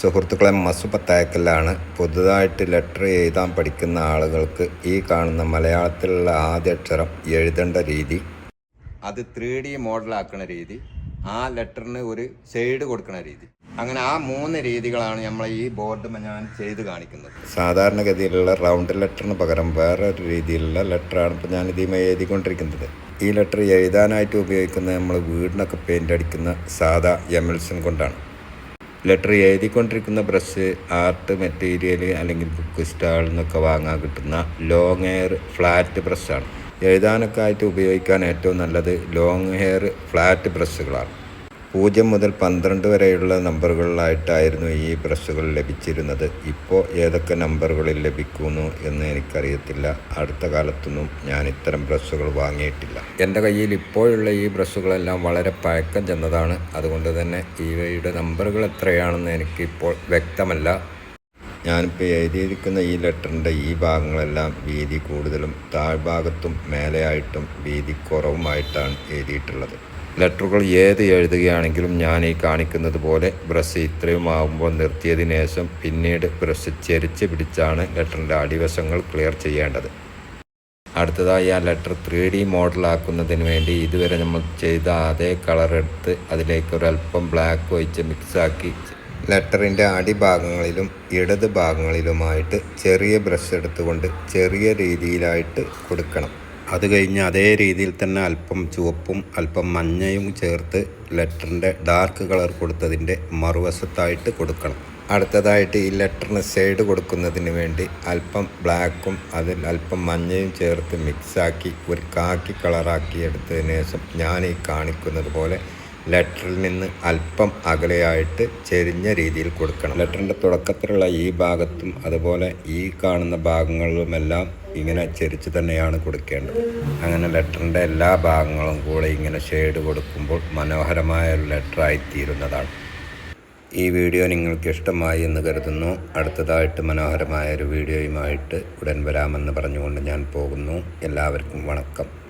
സുഹൃത്തുക്കളെ മസുപത്തായക്കലാണ് പുതുതായിട്ട് ലെറ്റർ എഴുതാൻ പഠിക്കുന്ന ആളുകൾക്ക് ഈ കാണുന്ന മലയാളത്തിലുള്ള ആദ്യ അക്ഷരം എഴുതേണ്ട രീതി. അത് ത്രീ ഡി മോഡലാക്കുന്ന രീതി. ആ ലെറ്ററിന് ഒരു ഷെയ്ഡ് കൊടുക്കുന്ന രീതി. അങ്ങനെ ആ മൂന്ന് രീതികളാണ് നമ്മൾ ഈ ബോർഡ് ഞാൻ ചെയ്ത് കാണിക്കുന്നത്. സാധാരണഗതിയിലുള്ള റൗണ്ട് ലെറ്ററിന് പകരം വേറൊരു രീതിയിലുള്ള ലെറ്ററാണ് ഇപ്പോൾ ഞാൻ ഇതിമേ എഴുതിക്കൊണ്ടിരിക്കുന്നത്. ഈ ലെറ്റർ എഴുതാനായിട്ട് ഉപയോഗിക്കുന്നത് നമ്മൾ വീടിനൊക്കെ പെയിന്റ് അടിക്കുന്ന സാധാ എമിൽസൺ കൊണ്ടാണ്. ലെറ്റർ എഴുതിക്കൊണ്ടിരിക്കുന്ന ബ്രഷ് ആർട്ട് മെറ്റീരിയൽ അല്ലെങ്കിൽ ബുക്ക് സ്റ്റാളിൽ നിന്നൊക്കെ വാങ്ങാൻ കിട്ടുന്ന ലോങ് ഹെയർ ഫ്ലാറ്റ് ബ്രഷാണ് എഴുതാനൊക്കെ ആയിട്ട് ഉപയോഗിക്കാൻ ഏറ്റവും നല്ലത് ലോങ് ഹെയർ ഫ്ലാറ്റ് ബ്രഷുകളാണ് പൂജ്യം മുതൽ പന്ത്രണ്ട് വരെയുള്ള നമ്പറുകളിലായിട്ടായിരുന്നു ഈ ബ്രഷുകൾ ലഭിച്ചിരുന്നത്. ഇപ്പോൾ ഏതൊക്കെ നമ്പറുകളിൽ ലഭിക്കുന്നു എന്ന് എനിക്കറിയത്തില്ല. അടുത്ത കാലത്തൊന്നും ഞാൻ ഇത്തരം ബ്രഷുകൾ വാങ്ങിയിട്ടില്ല. എന്റെ കയ്യിൽ ഇപ്പോഴുള്ള ഈ ബ്രഷുകളെല്ലാം വളരെ പഴക്കം ചെന്നതാണ്. അതുകൊണ്ട് തന്നെ ഇവയുടെ നമ്പറുകൾ എത്രയാണെന്ന് എനിക്കിപ്പോൾ വ്യക്തമല്ല. ഞാനിപ്പോൾ എഴുതിയിരിക്കുന്ന ഈ ലെറ്ററിന്റെ ഈ ഭാഗങ്ങളെല്ലാം വീതി കൂടുതലും താഴ്ഭാഗത്തും മേലെയായിട്ടും വീതി കുറവുമായിട്ടാണ് എഴുതിയിട്ടുള്ളത്. ലെറ്ററുകൾ ഏത് എഴുതുകയാണെങ്കിലും ഞാൻ ഈ കാണിക്കുന്നത് പോലെ ബ്രഷ് ഇത്രയും ആകുമ്പോൾ നിർത്തിയതിനു ശേഷം പിന്നീട് ബ്രഷ് ചെരിച്ച് പിടിച്ചാണ് ലെറ്ററിന്റെ അടിവശങ്ങൾ ക്ലിയർ ചെയ്യേണ്ടത്. അടുത്തതായി ആ ലെറ്റർ ത്രീ ഡി മോഡലാക്കുന്നതിന് വേണ്ടി ഇതുവരെ നമ്മൾ ചെയ്ത അതേ കളർ എടുത്ത് അതിലേക്ക് ഒരല്പം ബ്ലാക്ക് ഒഴിച്ച് മിക്സാക്കി ലെറ്ററിന്റെ അടിഭാഗങ്ങളിലും ഇടത് ഭാഗങ്ങളിലുമായിട്ട് ചെറിയ ബ്രഷ് എടുത്തുകൊണ്ട് ചെറിയ രീതിയിലായിട്ട് കൊടുക്കണം. അത് കഴിഞ്ഞ് അതേ രീതിയിൽ തന്നെ അല്പം ചുവപ്പും അല്പം മഞ്ഞയും ചേർത്ത് ലെറ്ററിന്റെ ഡാർക്ക് കളർ കൊടുത്തതിന്റെ മറുവശത്തായിട്ട് കൊടുക്കണം. അടുത്തതായിട്ട് ഈ ലെറ്ററിന് ഷെയ്ഡ് കൊടുക്കുന്നതിന് വേണ്ടി അല്പം ബ്ലാക്കും അതിൽ അല്പം മഞ്ഞയും ചേർത്ത് മിക്സാക്കി ഒരു കാക്കി കളറാക്കി എടുത്തതിന് ശേഷം ഞാൻ ഈ കാണിക്കുന്നത് പോലെ ലെറ്ററിൽ നിന്ന് അല്പം അകലെയായിട്ട് ചെരിഞ്ഞ രീതിയിൽ കൊടുക്കണം. ലെറ്ററിന്റെ തുടക്കത്തിലുള്ള ഈ ഭാഗത്തും അതുപോലെ ഈ കാണുന്ന ഭാഗങ്ങളിലുമെല്ലാം ഇങ്ങനെ ചെരിച്ച് തന്നെയാണ് കൊടുക്കേണ്ടത്. അങ്ങനെ ലെറ്ററിന്റെ എല്ലാ ഭാഗങ്ങളും കൂടെ ഇങ്ങനെ ഷെയ്ഡ് കൊടുക്കുമ്പോൾ മനോഹരമായ ഒരു ലെറ്ററായി തീരുന്നതാണ് ഈ വീഡിയോ നിങ്ങൾക്ക് ഇഷ്ടമായി എന്ന് കരുതുന്നു. അടുത്തതായിട്ട് മനോഹരമായ ഒരു വീഡിയോയുമായിട്ട് ഉടൻ വരാമെന്ന് പറഞ്ഞുകൊണ്ട് ഞാൻ പോകുന്നു. എല്ലാവർക്കും വണക്കം.